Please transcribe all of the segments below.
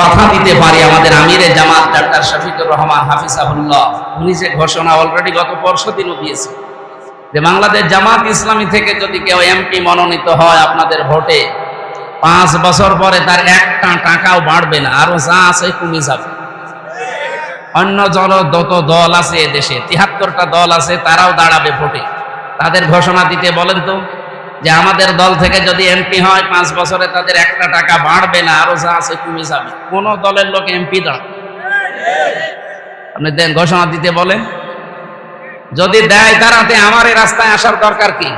কথা দিতে পারি আমাদের আমিরে জামাত ডাক্তার শফিকুর রহমান হাফিজাহুল্লাহ। উনি যে ঘোষণা অলরেডি গত পরশু দিনও দিয়েছে যে বাংলাদেশ জামাত ইসলামী থেকে যদি কেউ এমপি মনোনীত হয় আপনাদের ভোটে, পাঁচ বছর পরে তার একটা টাকাও বাড়বে না, আরও যা আছে কমে যাবে। অন্য জন যত দল আছে এ দেশে, তিহাত্তরটা দল আছে তারাও দাঁড়াবে ভোটে। তাদের ঘোষণা দিতে বলেন তো? যে আমাদের দল থেকে যদি এমপি হয়, পাঁচ বছরে তাদের একটা টাকা বাড়বে না, আরও যা আছে কমে যাবে। কোন দলের লোক এমপি দাঁড়াবে আপনি দেন, ঘোষণা দিতে বলেন। যদি দেয় তারাতে আমার এই রাস্তায় আসার দরকার কি?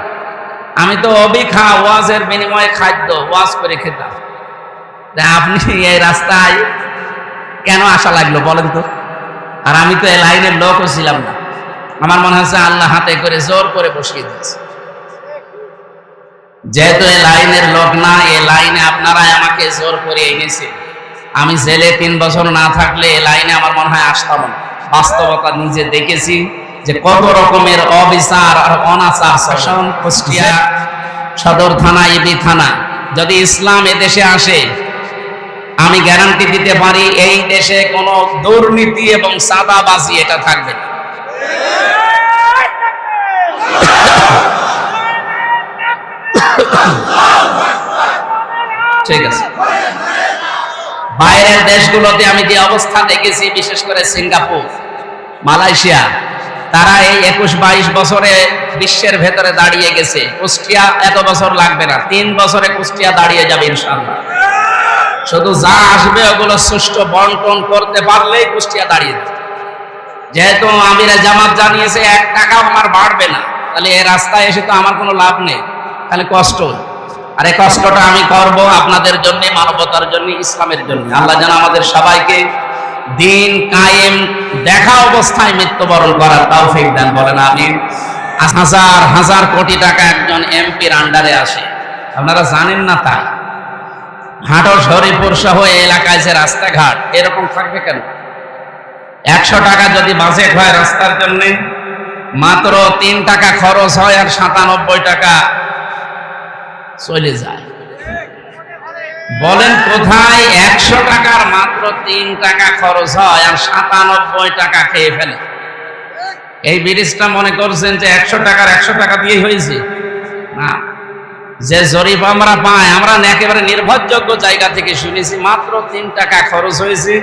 আমি তো অবিখা ওয়াজের বিনিময়ে খাদ্য ওয়াজ করে খেতাম। আপনি এই রাস্তায় কেন আসা লাগল বলেন তো? আর আমি তো এই লাইনের লোকও ছিলাম না। আমার মনে হচ্ছে আল্লাহ হাতে করে জোর করে বসিয়ে দিয়েছে। যেহেতু এই লাইনের লোক না, এই লাইনে আপনারা আমাকে জোর করে এনেছে আমি জেলে তিন বছর না থাকলে এই লাইনে আমার মনে হয় আসতাম বাস্তবতা নিজে দেখেছি যে কত রকমের অবিচার আর অনাচার শাসন কুষ্টিয়া সদর থানা, ইবি থানা। যদি ইসলাম এ দেশে আসে, আমি গ্যারান্টি দিতে পারি এই দেশে কোনো দুর্নীতি এবং সাদাবাজি এটা থাকবে না। ঠিক আছে। বাইরের দেশগুলোতে আমি যে অবস্থা দেখেছি, বিশেষ করে সিঙ্গাপুর, মালয়েশিয়া, তারা এই একুশ বাইশ বছরে বিশ্বের ভেতরে দাঁড়িয়ে গেছে। কুষ্টিয়া এত বছর লাগবে না, তিন বছরে কুষ্টিয়া দাঁড়িয়ে যাবে ইনশাল্লাহ শুধু যা আসবে ওগুলো সুষ্ঠু বন্টন করতে পারলেই কুষ্টিয়া দাঁড়িয়ে যাবে। যেহেতু আমিরা জামাত জানিয়েছে, এক টাকাও আমার বাড়বে না। তাহলে এই রাস্তায় এসে তো আমার কোনো লাভ নেই। তাহলে কষ্ট আর কষ্টটা আমি করব আপনাদের জন্য, মানবতার জন্য, ইসলামের জন্য। আল্লাহ যেন আমাদের সবাইকে দিন কায়েম দেখা অবস্থায় মৃত্যুবরণ করার তাও দেন, বলেন আমি হাজার হাজার কোটি টাকা একজন এমপির আন্ডারে আসে। আপনারা জানেন না তাই? হাটর শরীপুর সহ এলাকায় যে রাস্তাঘাট, এরকম থাকবে কেন? একশো টাকা যদি বাজেট হয় রাস্তার জন্য, মাত্র তিন টাকা খরচ হয় আর সাতানব্বই টাকা চলে যায়। বলেন কোথায়? একশো টাকার মাত্র তিন টাকা খরচ হয় আর সাতানব্বই টাকা খেয়ে ফেলে। এই ব্রিজটা মনে করছেন যে একশো টাকার একশো টাকা দিয়ে হয়েছে। না। যে জরিপ আমরা পাই, আমরা একেবারে নির্ভরযোগ্য জায়গা থেকে শুনেছি, মাত্র তিন টাকা খরচ হয়েছে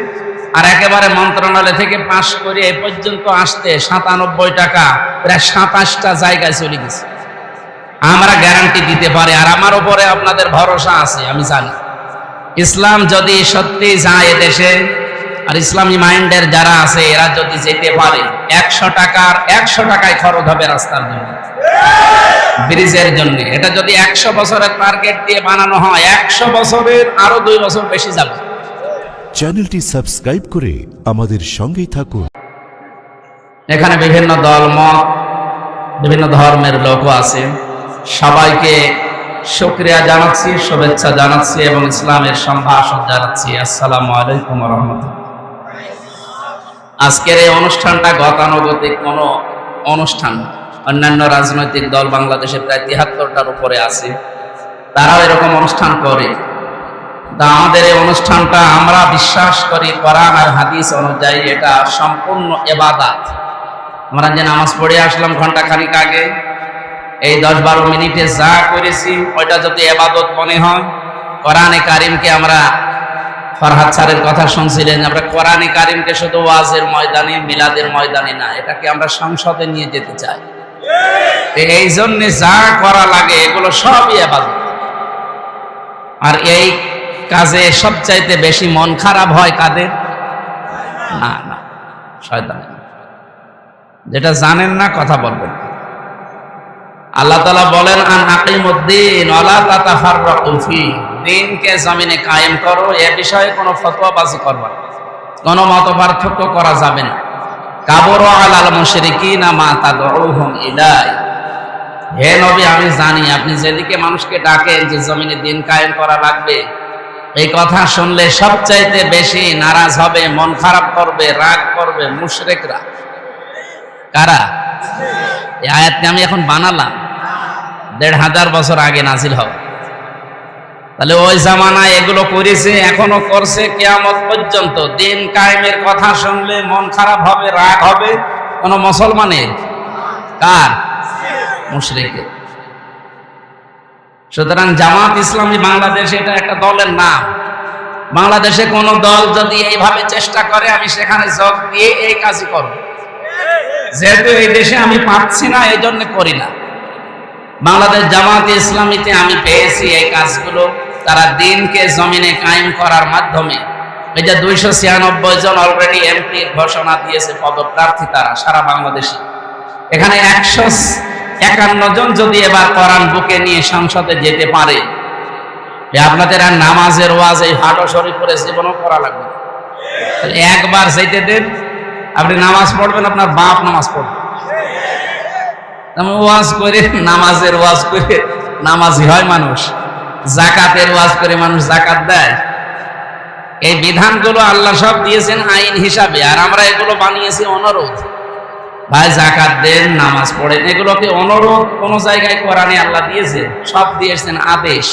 আর একেবারে মন্ত্রণালয় থেকে পাশ করে এ পর্যন্ত আসতে সাতানব্বই টাকা, প্রায় সাতাশটা জায়গায় চলে গেছে। আমরা গ্যারান্টি দিতে পারি। আর আমার উপরে আপনাদের ভরসা আছে আমি জানি। ইসলাম যদি সত্যি যায় দেশে আর ইসলামী মাইন্ডের যারা আছে এরা যদি যেতে পারে একশো টাকার একশো টাকায় খরচ হবে রাস্তার জন্য। ব্রিজের জন্য। এটা যদি একশো বছরের টার্গেট দিয়ে বানানো হয় একশো বছরের আরও দুই বছর বেশি যাবে। চ্যানেলটি সাবস্ক্রাইব করে আমাদের সঙ্গেই থাকুন। এখানে বিভিন্ন দল মত বিভিন্ন ধর্মের লোকও আছে। সবাইকে শুক্রিয়া জানাচ্ছি, শুভেচ্ছা জানাচ্ছি এবং ইসলামের সম্ভাষণ জানাচ্ছি। আসসালামু আলাইকুম রহমতুল্লাহ। আজকের এই অনুষ্ঠানটা গতানুগতিক কোনো অনুষ্ঠান অন্যান্য রাজনৈতিক দল বাংলাদেশে প্রায় তিহাত্তরটার উপরে আছে। তারাও এরকম অনুষ্ঠান করে। তা আমাদের এই অনুষ্ঠানটা আমরা বিশ্বাস করি, কোরআন আর হাদিস অনুযায়ী এটা সম্পূর্ণ এবাদাত। আমরা যে নামাজ পড়ে আসলাম ঘণ্টা খানিক আগে এই দশ বারো মিনিটে যা করেছি, ওইটা যদি এবাদত মনে হয়, কোরআনে কারিমকে আমরা ফরহাদ স্যারের কথা শুনছিলেন, আমরা কোরআনে কারিমকে শুধু ওয়াজের ময়দানে, মিলাদের ময়দানে না, এটাকে আমরা সংসদে নিয়ে যেতে চাই। এই জন্যে যা করা লাগে, এগুলো সবই এবাদত। আর এই কাজে সবচাইতে বেশি মন খারাপ হয় কাদের? না না, শয়তানের। যেটা জানেন না, কথা বলবেন আল্লাহ তালা বলেন, আন আকিমুদ্দিন ওয়ালা তাতাফাররাকু ফি। দিনকে জমিনে কায়েম করো, এ বিষয়ে কোনো ফতোয়াবাজি করবা না। কোনো মত পার্থক্য করা যাবে না। কাবর আলাল মুশরিকিনা মা তাদউহুম ইলাই। হে নবী, আমি জানি আপনি যেদিকে মানুষকে ডাকেন যে জমিনে দিন কায়েম করা লাগবে, এই কথা শুনলে সবচাইতে বেশি নারাজ হবে, মন খারাপ করবে, রাগ করবে মুশরিকরা। কারা? এই আয়াতকে আমি এখন বানালাম। দেড় হাজার বছর আগে নাজিল হবে তাহলে ওই জামানায় এগুলো করেছে, এখনও করছে, কেয়ামত পর্যন্ত। দিন কায়েমের কথা শুনলে মন খারাপ হবে, রাগ হবে। কোন মুসলমানের? কার? মুশরিকের। সুতরাং জামাত ইসলামী বাংলাদেশ এটা একটা দলের নাম। বাংলাদেশে কোন দল যদি এইভাবে চেষ্টা করে, আমি সেখানে যোগ দিয়ে এই কাজই করব। যেহেতু এই দেশে আমি পাচ্ছি না এই জন্য করি না। বাংলাদেশ জামাত ইসলামীতে আমি পেয়েছি এই কাজগুলো। তারা দিনকে জমিনে কায়েম করার মাধ্যমে। এই যে দুইশো ছিয়ানব্বই জন অলরেডি এমপি ঘোষণা দিয়েছে, পদপ্রার্থী তারা, সারা বাংলাদেশে। এখানে একশো একান্ন জন যদি এবার কোরআন বুকে নিয়ে সংসদে যেতে পারে আপনাদের আর নামাজের ওয়াজ এই হাটো শরীফের জীবনও করা লাগবে একবার যেতে দেন। আপনি নামাজ পড়বেন, আপনার বাপ নামাজ পড়বে। তেমন ওয়াজ করে, নামাজের ওয়াজ করে, নামাজি হয় মানুষ। জাকাতের ওয়াজ করে মানুষ জাকাত দেয়। এই বিধানগুলো আল্লাহ সব দিয়েছেন আইন হিসাবে, আর আমরা এগুলো বানিয়েছি অনুরোধ। ভাই, জাকাত দেন, নামাজ পড়েন, এগুলোকে অনুরোধ কোন জায়গায় কোরআনে আল্লাহ দিয়েছে, সব দিয়েছেন আদেশ।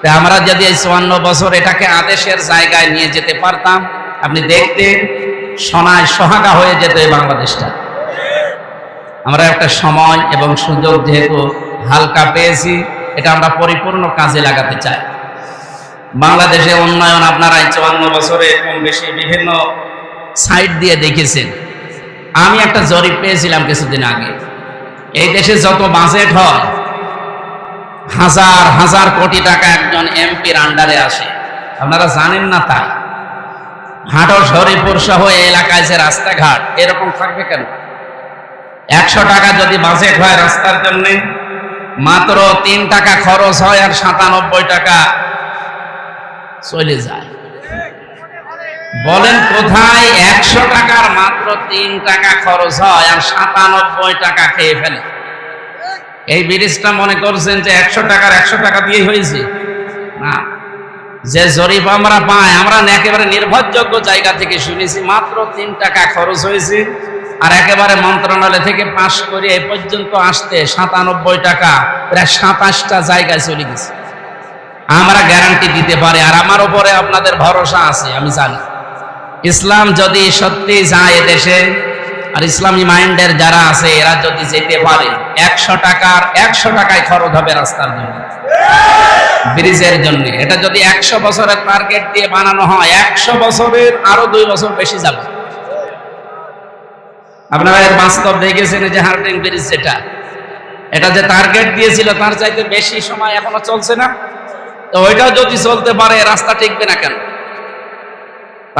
তা আমরা যদি এই চুয়ান্ন বছর এটাকে আদেশের জায়গায় নিয়ে যেতে পারতাম, আপনি দেখতেন, সোনায় সোহাগা হয়ে যেত এই বাংলাদেশটা। আমরা একটা সময় এবং সুযোগ যেহেতু হালকা পেয়েছি, এটা আমরা পরিপূর্ণ কাজে লাগাতে চাই। বাংলাদেশে উন্নয়ন আপনারা চুয়ান্ন বছরে কম বেশি বিভিন্ন সাইট দিয়ে দেখেছেন আমি একটা জরিপ পেয়েছিলাম কিছুদিন আগে। এই দেশে যত বাজেট হয়, হাজার হাজার কোটি টাকা একজন এমপির আন্ডারে আসে। আপনারা জানেন না তাই? হাটর শরীপুর সহ এলাকায় যে রাস্তাঘাট, এরকম থাকবে কেন? একশো টাকা যদি বাজেট হয় রাস্তার জন্য, মাত্র তিন টাকা খরচ হয় আর সাতানব্বই টাকা চলে যায়। বলেন কোথায় একশো টাকার মাত্র তিন টাকা খরচ হয় আর সাতানব্বই টাকা খেয়ে ফেলে? এই ব্রিজটা মনে করছেন যে একশো টাকার একশো টাকা দিয়ে হয়েছে? না। যে জরিপ আমরা পাই, আমরা একেবারে নির্ভরযোগ্য জায়গা থেকে শুনেছি, মাত্র তিন টাকা খরচ হয়েছে। আর একেবারে মন্ত্রণালয় থেকে পাশ করে এ পর্যন্ত আসতে সাতানব্বই টাকা, প্রায় সাতাশটা জায়গায় চলে গেছে। আমরা গ্যারান্টি দিতে পারি, আর আমার উপরে আপনাদের ভরসা আছে, আমি জানি। ইসলাম যদি সত্যি যায় দেশে, আর ইসলামী মাইন্ডের যারা আছে, এরা যদি যেতে পারে, একশো টাকার, একশো টাকায় খরচ হবে রাস্তার জন্য। ব্রিজের জন্য। এটা যদি একশো বছরের টার্গেট দিয়ে বানানো হয়, একশো বছরের, আরও দুই বছর বেশি যাবে। আপনারা এর বাস্তব দেখেছেন যে হার্টিং ব্রিজ যেটা। এটা যে টার্গেট দিয়েছিল, তার চাইতে বেশি সময় এখনও চলছে না। তো ওইটাও যদি চলতে পারে, রাস্তা টিকবে না কেন?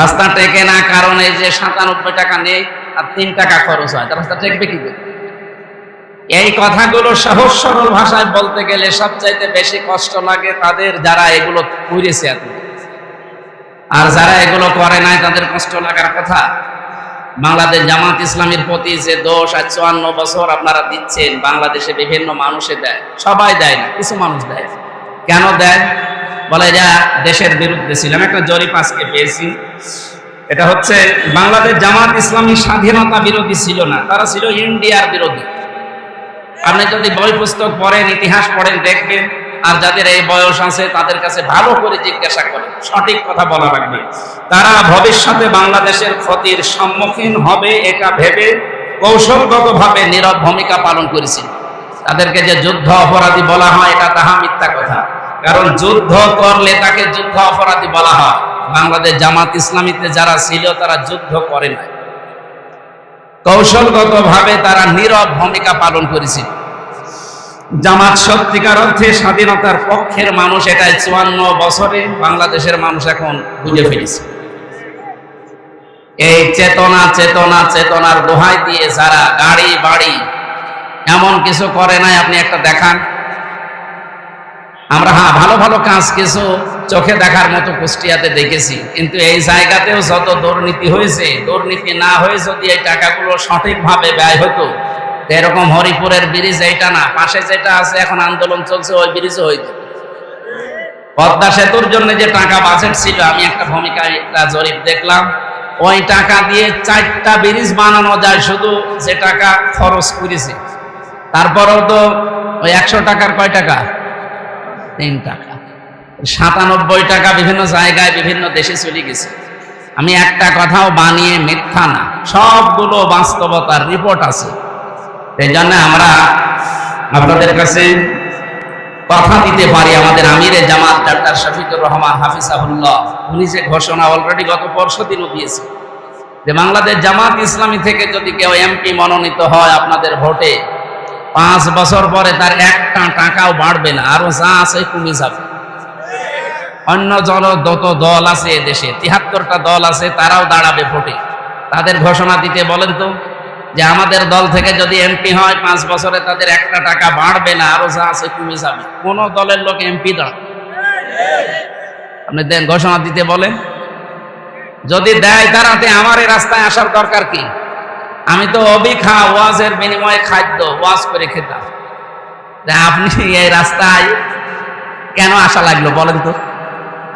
রাস্তা টেকে না কারণ এই যে সাতানব্বই টাকা নেই আর তিন টাকা খরচ হয় রাস্তা টেকবে কি? এই কথাগুলো সহজ সরল ভাষায় বলতে গেলে সবচাইতে বেশি কষ্ট লাগে তাদের যারা এগুলো করেছে আর যারা এগুলো করে নাই, তাদের কষ্ট লাগার কথা। বাংলাদেশ জামাত ইসলামের প্রতি যে দোষ আর চুয়ান্ন বছর আপনারা দিচ্ছেন, বাংলাদেশে বিভিন্ন মানুষে দেয়। সবাই দেয় না, কিছু মানুষ দেয় কেন দেয়? বলে যা দেশের বিরুদ্ধে ছিলাম একটা জরিপ আজকে পেয়েছি। এটা হচ্ছে, বাংলাদেশ জামাত ইসলামী স্বাধীনতা বিরোধী ছিল না, তারা ছিল ইন্ডিয়ার বিরোধী। আপনি যদি বই পুস্তক পড়েন, ইতিহাস পড়েন, দেখবেন আর যাদের এই বয়স আছে, তাদের কাছে ভালো করে জিজ্ঞাসা করেন সঠিক কথা বলা লাগবে। তারা ভবিষ্যতে বাংলাদেশের ক্ষতির সম্মুখীন হবে, এটা ভেবে কৌশলগতভাবে নীরব ভূমিকা পালন করেছিল তাদেরকে যে যুদ্ধ অপরাধী বলা হয়, এটা তাহা মিথ্যা কথা। কারণ যুদ্ধ করলে তাকে যুদ্ধ অপরাধী বলা হয়। বাংলাদেশ জামাত ইসলামীতে যারা ছিল, তারা যুদ্ধ করে না কৌশলগতভাবে তারা নীরব ভূমিকা পালন করেছিল জামাত সত্যিকার অর্থে স্বাধীনতার পক্ষের মানুষ এটাই চুয়ান্ন বছরে বাংলাদেশের মানুষ এখন বুঝে ফেলেছে। এই চেতনা চেতনা, চেতনার দোহাই দিয়ে যারা গাড়ি, বাড়ি এমন কিছু করে নাই, আপনি একটা দেখান। আমরা হ্যাঁ ভালো ভালো কাজ কিছু চোখে দেখার মতো কুষ্টিয়াতে দেখেছি, কিন্তু এই জায়গাতেও যত দুর্নীতি হয়েছে, দুর্নীতি না হয়ে যদি এই টাকাগুলো সঠিকভাবে ব্যয় হতো এরকম হরিপুরের ব্রিজ এইটা না, পাশে যেটা আছে এখন আন্দোলন চলছে, ওই ব্রিজও হইতো পদ্মা সেতুর জন্য যে টাকা বাজেট ছিল, আমি একটা ভূমিকা জরিপ দেখলাম। ওই টাকা দিয়ে চারটা ব্রিজ বানানো যায়, শুধু যে টাকা খরচ করেছে। তারপরেও তো ওই একশো টাকার কয় টাকা? তিন টাকা। সাতানব্বই টাকা বিভিন্ন জায়গায় বিভিন্ন দেশে চলে গেছে। আমি একটা কথাও বানিয়ে মিথ্যা না, সবগুলো বাস্তবতার রিপোর্ট আছে। এই জন্য আমরা আপনাদের কাছে কথা দিতে পারি আমাদের আমিরে জামাত ডাক্তার শফিকুর রহমান হাফিজাহুল্লাহ। উনি যে ঘোষণা অলরেডি গত পরশু দিনও দিয়েছে যে বাংলাদেশ জামাত ইসলামী থেকে যদি কেউ এমপি মনোনীত হয় আপনাদের ভোটে, পাঁচ বছর পরে তার একটা টাকাও বাড়বে না, আরও যা আছে কমে যাবে। অন্য জন যত দল আছে দেশে, তিহাত্তরটা দল আছে তারাও দাঁড়াবে ভোটে। তাদের ঘোষণা দিতে বলেন তো। যে আমাদের দল থেকে যদি এমপি হয়, পাঁচ বছরে তাদের একটা টাকা বাড়বে না, আরও যা আছে কমে যাবে। কোন দলের লোক এমপি দাঁড়াবে আপনি দেন, ঘোষণা দিতে বলেন। যদি দেয় তারাতে আমার রাস্তায় আসার দরকার কি? আমি তো অবিখা ওয়াজের বিনিময়ে খাদ্য ওয়াজ করে খেতাম। আপনি এই রাস্তায় কেন আসা লাগল বলেন তো?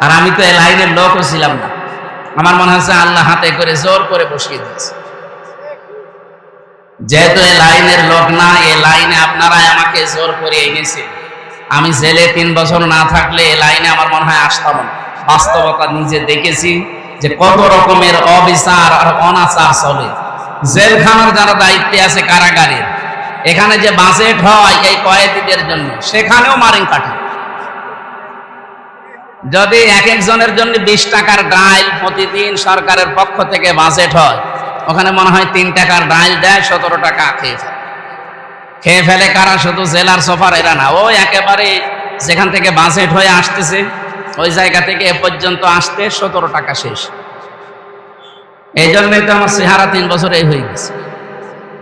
আর আমি তো এই লাইনের লোকও ছিলাম না। আমার মনে হচ্ছে আল্লাহ হাতে করে জোর করে বসিয়ে দিয়েছে। যেহেতু এই লাইনের লোক না, এই লাইনে আপনারাই আমাকে জোর করে এনেছে আমি জেলে তিন বছর না থাকলে এই লাইনে আমার মনে হয় আসতাম বাস্তবতা নিজে দেখেছি যে কত রকমের অবিচার আর অনাচার চলে। জেলখানার যারা দায়িত্বে আছে কারাগারের এখানে যে বাজেট হয় এই কয়েদিদের জন্য, সেখানেও মারিং কাটে যদি এক একজনের জন্য বিশ টাকার ডাইল প্রতিদিন সরকারের পক্ষ থেকে বাজেট হয় ওখানে মনে হয় তিন টাকার ডাইল দেয়, সতেরো টাকা খেয়ে ফেলে। খেয়ে ফেলে কারা? শুধু জেলার সফার এরা না। ও একেবারে যেখান থেকে বাজেট হয়ে আসতেছে, ওই জায়গা থেকে এ পর্যন্ত আসতে সতেরো টাকা শেষ। এই জন্যই তো আমার চেহারা তিন বছর এই হয়ে গেছে।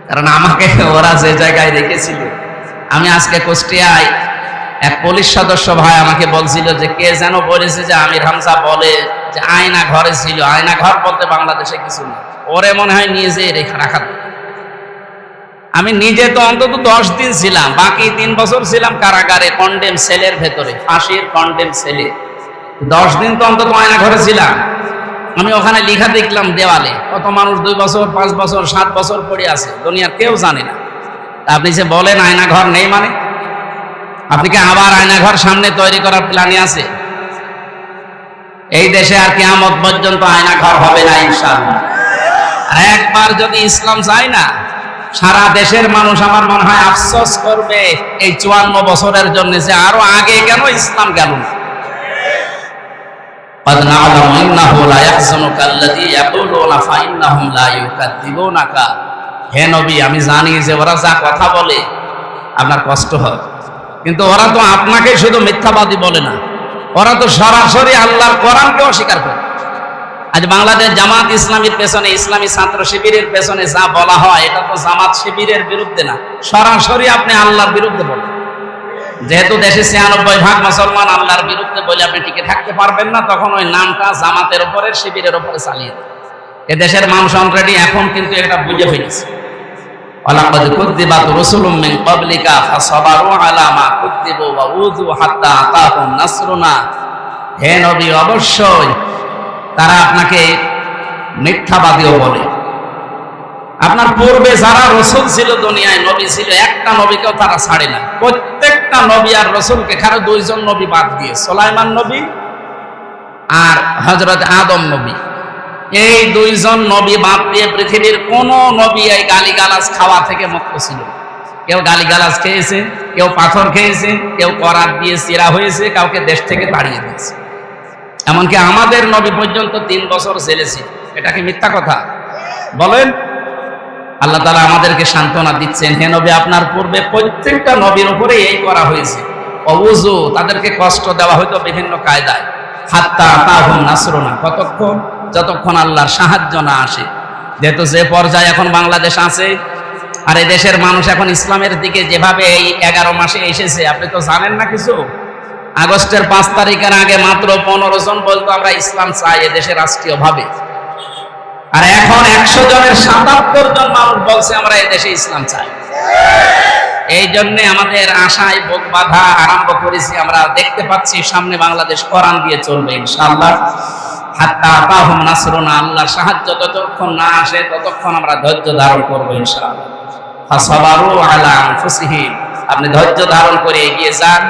কারণ আমাকে ওরা যে জায়গায় রেখেছিল, আমি আজকে কুষ্টিয়ায় এক পুলিশ সদস্য ভাই আমাকে বলছিল যে, কে যেন বলেছে যে আমির হামসা বলে যে আয়না ঘরে ছিল। আয়না ঘর বলতে বাংলাদেশে কিছু না। ওরে মনে হয় নিয়ে যেয়ে রেখে আমি নিজে তো অন্তত দশ দিন ছিলাম, বাকি তিন বছর ছিলাম কারাগারে কন্ডেম সেলের ভেতরে, ফাঁসির কন্ডেম সেলে দশ দিন তো অন্তত আয়না ঘরে ছিলাম। আমি ওখানে লিখা দেখলাম দেওয়ালে, কত মানুষ দুই বছর, পাঁচ বছর, সাত বছর পড়ে আছে, দুনিয়ার কেউ জানে না। আপনি যে বলেন আয়না ঘর নেই মানে? আপনি কি আবার আয়না ঘর সামনে তৈরি করার প্ল্যানে আছে? এই দেশে আর কেয়ামত পর্যন্ত আয়না ঘর হবে না ইনশাআল্লাহ। একবার যদি ইসলাম যায় না সারা দেশের মানুষ আমার মনে হয় আফসোস করবে এই চুয়ান্ন বছরের জন্য যে আরও আগে কেন ইসলাম গেল না? হে নবী আমি জানি যে ওরা যা কথা বলে আপনার কষ্ট হয়। কিন্তু ওরা তো আপনাকে শুধু মিথ্যাবাদী বলে না ওরা তো সরাসরি আল্লাহর কোরআনকে অস্বীকার করে। আজ বাংলাদেশ জামাত ইসলামীর পেছনে, ইসলামী ছাত্র শিবিরের পেছনে যা বলা হয়, এটা তো জামাত শিবিরের বিরুদ্ধে না। সরাসরি আপনি আল্লাহর বিরুদ্ধে বলেন। যেহেতু দেশে ছিয়ানব্বই ভাগ মুসলমান আল্লাহর বিরুদ্ধে বলে আপনি টিকে থাকতে পারবেন না, তখন ওই নামটা জামাতের উপরে শিবিরের উপরে চালিয়ে দেন। এ দেশের মানুষ অলরেডি এখন কিন্তু এটা বুঝে ফেলেছে। আতাহুম হে অবশ্যই তারা আপনাকে মিথ্যাবাদীও বলে। আপনার পূর্বে যারা রসুল ছিল দুনিয়ায়, নবী ছিল, একটা নবীকেও তারা ছাড়ে না। প্রত্যেকটা নবী আর রসুলকে খারো দুইজন নবী বাদ দিয়ে, সোলাইমান নবী আর হজরত আদম নবী। এই দুইজন নবী বাদ দিয়ে পৃথিবীর কোন নবী এই গালিগালাজ খাওয়া থেকে মুক্ত ছিল। কেউ গালিগালাজ খেয়েছে, কেউ পাথর খেয়েছে, কেউ করার দিয়ে চিরা হয়েছে, কাউকে দেশ থেকে তাড়িয়ে দিয়েছে। এমনকি আমাদের নবী পর্যন্ত তিন বছর জেলেছে এটা কি মিথ্যা কথা? বলেন। আল্লাহ তালা আমাদেরকে সান্ত্বনা দিচ্ছেন, হে নবী, আপনার পূর্বে প্রত্যেকটা নবীর উপরে এই করা হয়েছে। অবুজু, তাদেরকে কষ্ট দেওয়া হয়তো বিভিন্ন কায়দায়। হাত্তা তাহুম নাসরুনা, কতক্ষণ? যতক্ষণ আল্লাহর সাহায্য না আসে। যেহেতু যে পর্যায়ে এখন বাংলাদেশ আছে, আর এই দেশের মানুষ এখন ইসলামের দিকে যেভাবে এই এগারো মাসে এসেছে, আপনি তো জানেন না কিছু? আগস্টের পাঁচ তারিখের আগে মাত্র পনেরো জন বলতো আমরা ইসলাম চাই এ দেশে রাষ্ট্রীয় ভাবে আর এখন একশো জনের সাতাত্তর জন মানুষ বলছে আমরা এই দেশে ইসলাম চাই। এই জন্য আমাদের আশায় বুক বাধা আরম্ভ করেছি আমরা। দেখতে পাচ্ছি সামনে বাংলাদেশ কোরআন দিয়ে চলবে ইনশাআল্লাহ। হাত্তা আতাহুম নাসরুনা আল্লাহর সাহায্য যতক্ষণ না আসে ততক্ষণ আমরা ধৈর্য ধারণ করব ইনশাআল্লাহ। ফাসাবারু আলা আনফুসিহিম। আপনি ধৈর্য ধারণ করে এগিয়ে যান।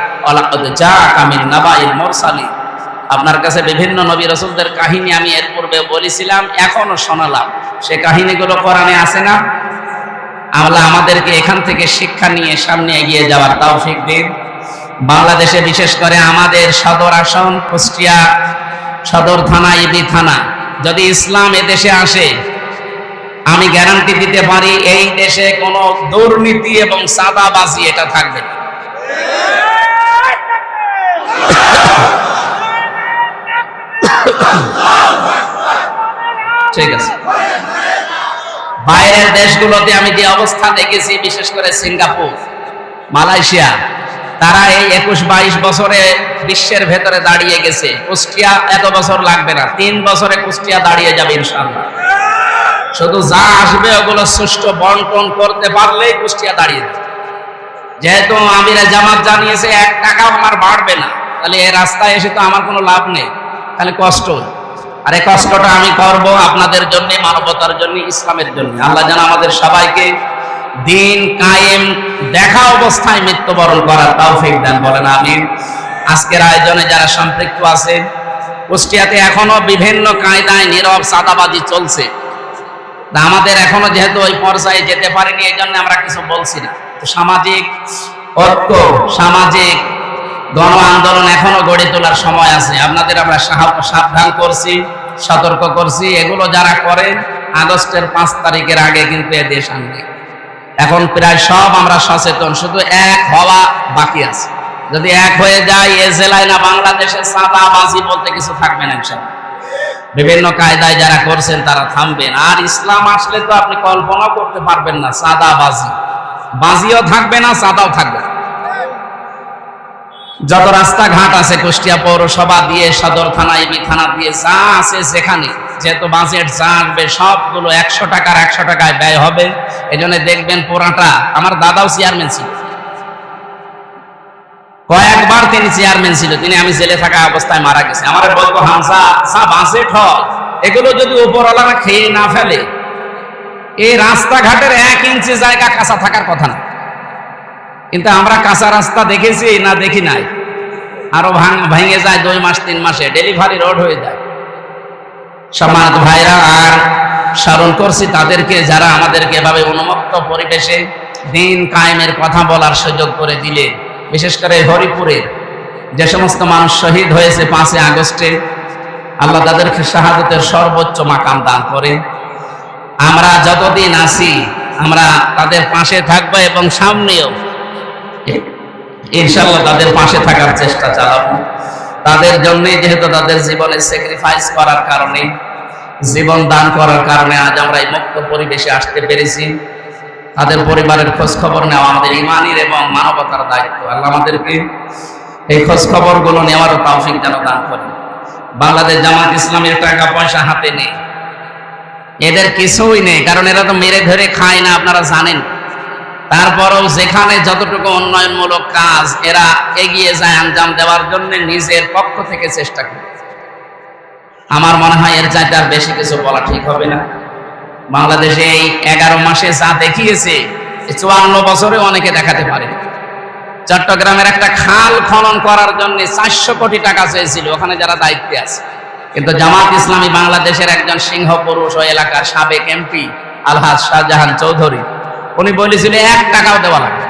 আপনার কাছে বিভিন্ন নবী রসুলদের কাহিনী আমি এর পূর্বে বলেছিলাম, এখনও শোনালাম। সে কাহিনীগুলো কোরআনে আছে না? আমরা আমাদেরকে এখান থেকে শিক্ষা নিয়ে সামনে এগিয়ে যাওয়ার তৌফিক দিন। বাংলাদেশে বিশেষ করে আমাদের সদর আসন কুষ্টিয়া সদর থানা, ইবি থানা। যদি ইসলাম এ দেশে আসে, আমি গ্যারান্টি দিতে পারি এই দেশে কোনো দুর্নীতি এবং সাদাবাজি এটা থাকবে না। ঠিক আছে। বাইরের দেশগুলোতে আমি যে অবস্থা দেখেছি, বিশেষ করে সিঙ্গাপুর, মালয়েশিয়া, তারা এই একুশ বাইশ বছরে বিশ্বের ভেতরে দাঁড়িয়ে গেছে। কুষ্টিয়া এত বছর লাগবে না, তিন বছরে কুষ্টিয়া দাঁড়িয়ে যাবে ইনশাল্লাহ শুধু যা আসবে ওগুলো সুষ্ঠু বন্টন করতে পারলেই কুষ্টিয়া দাঁড়িয়ে যেহেতু আমিরা জামাত জানিয়েছে, এক টাকাও আমার বাড়বে না। তাহলে এই রাস্তায় এসে তো আমার কোনো লাভ নেই। খালি কষ্ট। আর এই কষ্টটা আমি করব আপনাদের জন্য, মানবতার জন্য, ইসলামের জন্য। আল্লাহ যেন আমাদের সবাইকে দিন কায়েম দেখা অবস্থায় মৃত্যুবরণ করার তৌফিক দেন। বলেন আমি আজকের আয়োজনে যারা সম্পৃক্ত আছে, কুষ্টিয়াতে এখনও বিভিন্ন কায়দায় নীরব সাদাবাজি চলছে। তা আমাদের এখনও যেহেতু ওই পর্যায়ে যেতে পারিনি এই জন্য আমরা কিছু বলছি না। তো সামাজিক ঐক্য, সামাজিক গণ আন্দোলন এখনও গড়ে তোলার সময় আছে। আপনাদের আমরা সাবধান করছি, সতর্ক করছি। এগুলো যারা করে, আগস্টের পাঁচ তারিখের আগে কিন্তু এ দেশ আনবে। এখন প্রায় সব আমরা সচেতন, শুধু এক হওয়া বাকি আছে। যদি এক হয়ে যায়, এ জেলায় না, বাংলাদেশে সাদাবাজি বলতে কিছু থাকবে না ইনশাল্লাহ। বিভিন্ন কায়দায় যারা করছেন, তারা থামবেন। আর ইসলাম আসলে তো আপনি কল্পনা করতে পারবেন না সাদা বাজি বাজিও থাকবে না সাদাও থাকবে না। যত রাস্তাঘাট আছে, কুষ্টিয়া পৌরসভা দিয়ে, সদর থানা, ইবি থানা দিয়ে, যা আছে সেখানে, যেহেতু বাজেট যা আসবে, সবগুলো একশো টাকার একশো টাকায় ব্যয় হবে। এই জন্য দেখবেন পুরাটা, আমার দাদাও চেয়ারম্যান ছিল। কয়েকবার তিনি চেয়ারম্যান ছিল, তিনি আমি জেলে থাকা অবস্থায় মারা গেছে। আমার বলতো হামসা সা বাসে ঠক এগুলো যদি উপরওয়ালারা খেয়ে না ফেলে, এই রাস্তাঘাটের এক ইঞ্চি জায়গা কাঁচা থাকার কথা না। কিন্তু আমরা কাঁচা রাস্তা দেখেছি, না দেখি নাই। আরও ভাঙ, ভেঙে যায় দুই মাস, তিন মাসে, ডেলিভারি রোড হয়ে যায়। সম্মানিত ভাইরা, আর স্মরণ করছি তাদেরকে, যারা আমাদেরকে এভাবে উন্মুক্ত পরিবেশে দিন কায়েমের কথা বলার সুযোগ করে দিলে। বিশেষ করে হরিপুরে যে সমস্ত মানুষ শহীদ হয়েছে পাঁচই আগস্টে, আল্লাহ তাদেরকে শাহাদতের সর্বোচ্চ মাকাম দান করে। আমরা যতদিন আছি, আমরা তাদের পাশে থাকব এবং সামনেও ইনশাল্লাহ তাদের পাশে থাকার চেষ্টা চালাবো। তাদের জন্যই যেহেতু তাদের জীবনে স্যাক্রিফাইস করার কারণে, জীবন দান করার কারণে আজ আমরা এই মুক্ত পরিবেশে আসতে পেরেছি। তাদের পরিবারের খোঁজ খবর নেওয়া আমাদের ইমানের এবং মানবতার দায়িত্ব। আল্লাহ আমাদেরকে এই খোঁজ খবরগুলো নেওয়ারও তৌফিক যেন দান করে বাংলাদেশ জামাত ইসলামের টাকা পয়সা হাতে নেই। এদের কিছুই নেই, কারণ এরা তো মেরে ধরে খায় না, আপনারা জানেন। তারপরেও যেখানে যতটুকু উন্নয়নমূলক কাজ, এরা এগিয়ে যায় আঞ্জাম দেওয়ার জন্য নিজের পক্ষ থেকে চেষ্টা করে। আমার মনে হয় এর চাইতে আর বেশি কিছু বলা ঠিক হবে না। বাংলাদেশে এই এগারো মাসে যা দেখিয়েছে চুয়ান্ন বছরে অনেকে দেখাতে পারে। চট্টগ্রামের একটা খাল খনন করার জন্য চারশো কোটি টাকা চেয়েছিল, ওখানে যারা দায়িত্বে আছে। কিন্তু জামাত ইসলামী বাংলাদেশের একজন সিংহ পুরুষ ও এলাকার সাবেক এমপি আলহাজ শাহজাহান চৌধুরী উনি বলেছিলেন এক টাকাও দেওয়া লাগবে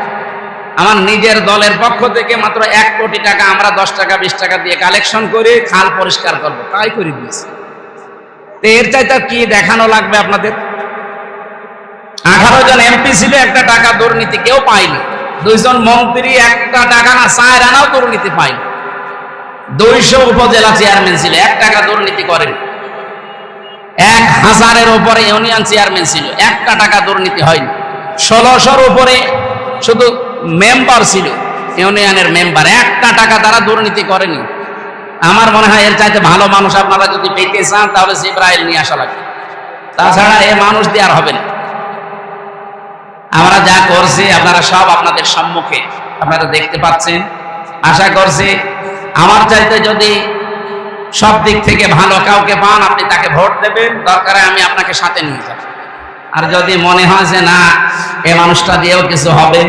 আমার নিজের দলের পক্ষ থেকে মাত্র এক কোটি টাকা, আমরা দশ টাকা, বিশ টাকা দিয়ে কালেকশন করে খাল পরিষ্কার করব। তাই করে দিয়েছি। এর চাইতে কি দেখানো লাগবে আপনাদের? আঠারো জন এমপি ছিল, একটা টাকা দুর্নীতি কেউ পায়নি। দুইজন মন্ত্রী, একটা টাকা না চার আনাও দুর্নীতি পায়নি। দুইশো উপজেলা চেয়ারম্যান ছিল, এক টাকা দুর্নীতি করেন। এক হাজারের উপরে ইউনিয়ন চেয়ারম্যান ছিল, একটা টাকা দুর্নীতি হয়নি। ষোলোশোর উপরে শুধু মেম্বার ছিল। ইউনিয়নের মেম্বার একটা টাকা তারা দুর্নীতি করেনি। আমার মনে হয় এর চাইতে ভালো মানুষ আপনারা যদি পেতে চান, তাহলে জিব্রাইল নিয়ে আসা লাগবে। তাছাড়া এ মানুষ দিয়ে আর হবে না। আমরা যা করছি, আপনারা সব আপনাদের সম্মুখে আপনারা দেখতে পাচ্ছেন। আশা করছি আমার চাইতে যদি সব দিক থেকে ভালো কাউকে পান, আপনি তাকে ভোট দেবেন। দরকারে আমি আপনাকে সাথে নিয়ে যাব। আর যদি মনে হয় যে না, এ মানুষটা দিয়েও কিছু হবে,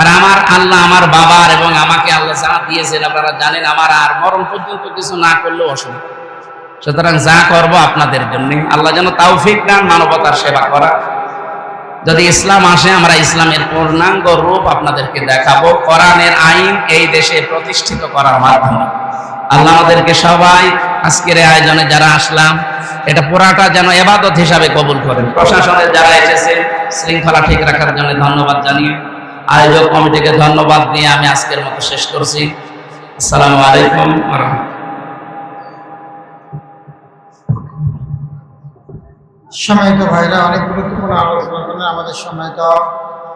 আর আমার আল্লাহ আমার বাবার এবং আমাকে আল্লাহ যা দিয়েছেন আপনারা জানেন, আমার আর মরণ পর্যন্ত কিছু না করলেও অসুবিধা। সুতরাং যা করব আপনাদের জন্য। আল্লাহ যেন তৌফিক দান, মানবতার সেবা করা। যদি ইসলাম আসে, আমরা ইসলামের পূর্ণাঙ্গ রূপ আপনাদেরকে দেখাবো। কোরআনের আইন এই দেশে প্রতিষ্ঠিত করার মাধ্যমে। আল্লাহ আমাদেরকে সবাই আজকের আয়োজনে যারা আসলাম এটা পুরাটা যেন এবাদত হিসাবে কবুল করেন। প্রশাসনের যারা এসেছে, শৃঙ্খলা ঠিক রাখার জন্য ধন্যবাদ জানিয়ে আয়োজক কমিটিকে ধন্যবাদ দিয়ে আমি আজকের মতো শেষ করছি। আসসালামু আলাইকুম। সম্মানিত ভাইরা, অনেক গুরুত্বপূর্ণ আলোচনা করলেন আমাদের সম্মানিত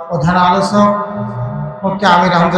প্রধান আলোচক, মুফতি আমির আহমদ